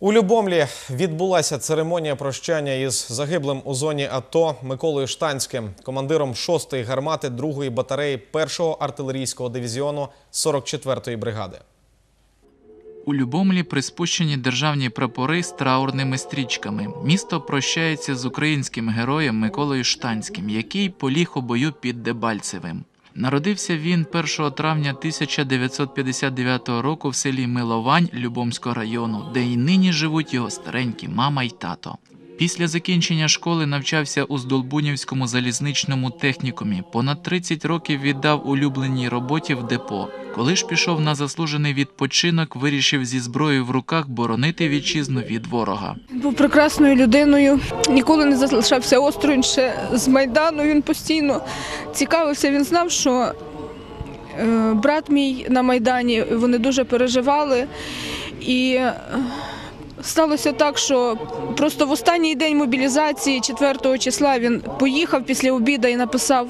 У Любомлі відбулася церемонія прощання із загиблим у зоні АТО Миколою Штанським, командиром 6-ї гармати 2-ї батареї 1-го артилерійського дивізіону 44-ї бригади. У Любомлі приспущені державні прапори з траурними стрічками. Місто прощається з українським героєм Миколою Штанським, який поліг у бою під Дебальцевим. Народився він 1 травня 1959 року в селі Миловань Любомського району, де й нині живуть його старенькі мама й тато. Після закінчення школи навчався у Здолбунівському залізничному технікумі. Понад 30 років віддав улюбленій роботі в депо. Коли ж пішов на заслужений відпочинок, вирішив зі зброєю в руках боронити вітчизну від ворога. Був прекрасною людиною, ніколи не залишався осторонь ще з Майдану. Він постійно цікавився. Він знав, що е, брат мій на Майдані вони дуже переживали. І е, сталося так, що просто в останній день мобілізації, 4 числа, він поїхав після обіду і написав.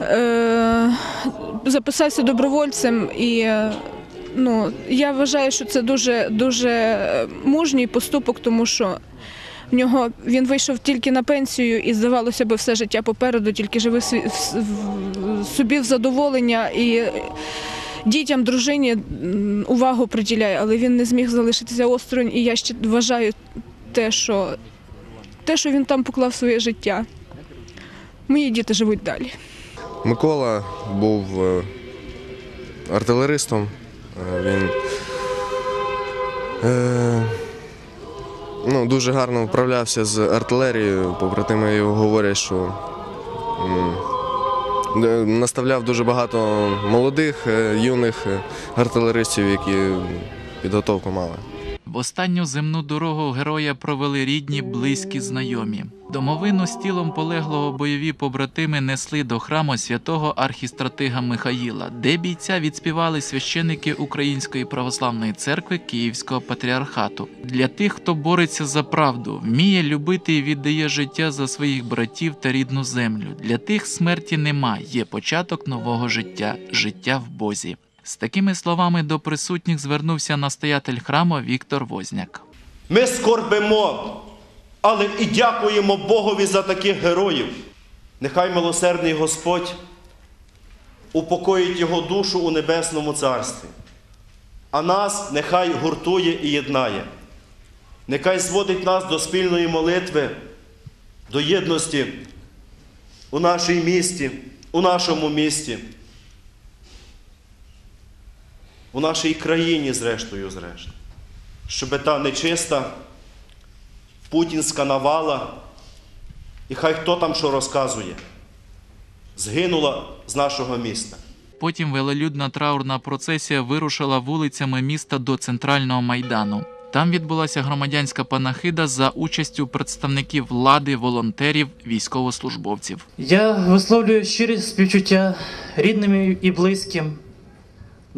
Е, записався добровольцем і ну, я вважаю, що це дуже дуже мужній поступок, тому що в нього він вийшов тільки на пенсію і здавалося би все життя попереду, тільки в- собі в задоволення і дітям, дружині увагу приділяє, але він не зміг залишитися осторонь. І я ще вважаю те, що те, що він там поклав своє життя. Мої діти живуть далі. Микола був е, артилеристом. Е, Він е, ну, дуже гарно вправлявся з артилерією. Побратими його говорять, що наставляв дуже багато молодих, е, юних е, артилеристів, які підготовку мали. Останню земну дорогу героя провели рідні, близькі, знайомі. Домовину з тілом полеглого бойові побратими несли до храму святого архістратига Михаїла, де бійця відспівали священики Української православної церкви Київського патріархату. Для тих, хто бореться за правду, вміє любити і віддає життя за своїх братів та рідну землю. Для тих смерті нема, є початок нового життя, життя в Бозі. З такими словами до присутніх звернувся настоятель храму Віктор Возняк. Ми скорбимо, але і дякуємо Богові за таких героїв. Нехай милосердний Господь упокоїть його душу у небесному царстві, а нас нехай гуртує і єднає. Нехай зводить нас до спільної молитви, до єдності у нашій місті, у нашому місті, у нашій країні, зрештою, зрештою, щоб та нечиста путінська навала, і хай хто там що розказує, згинула з нашого міста. Потім велелюдна траурна процесія вирушила вулицями міста до центрального майдану. Там відбулася громадянська панахида за участю представників влади, волонтерів, військовослужбовців. Я висловлюю щирі співчуття рідним і близьким,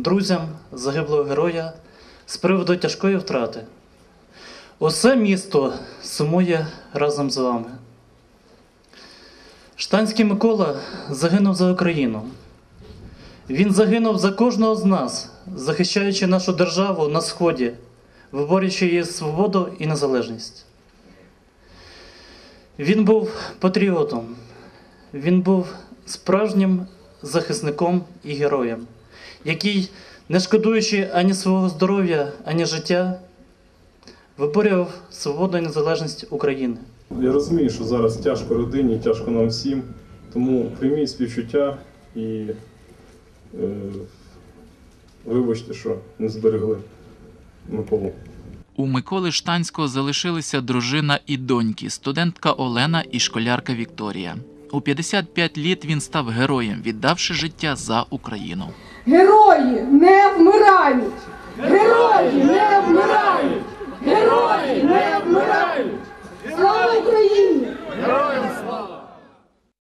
друзям загиблого героя з приводу тяжкої втрати. Усе місто сумує разом з вами. Штанський Микола загинув за Україну. Він загинув за кожного з нас, захищаючи нашу державу на Сході, виборюючи її свободу і незалежність. Він був патріотом, він був справжнім захисником і героєм, який, не шкодуючи ані свого здоров'я, ані життя, виборював свободу і незалежність України. Я розумію, що зараз тяжко родині, тяжко нам всім, тому прийміть співчуття і е, вибачте, що не зберегли Миколу. У Миколи Штанського залишилися дружина і доньки, студентка Олена і школярка Вікторія. У 55 літ він став героєм, віддавши життя за Україну. Герої не вмирають.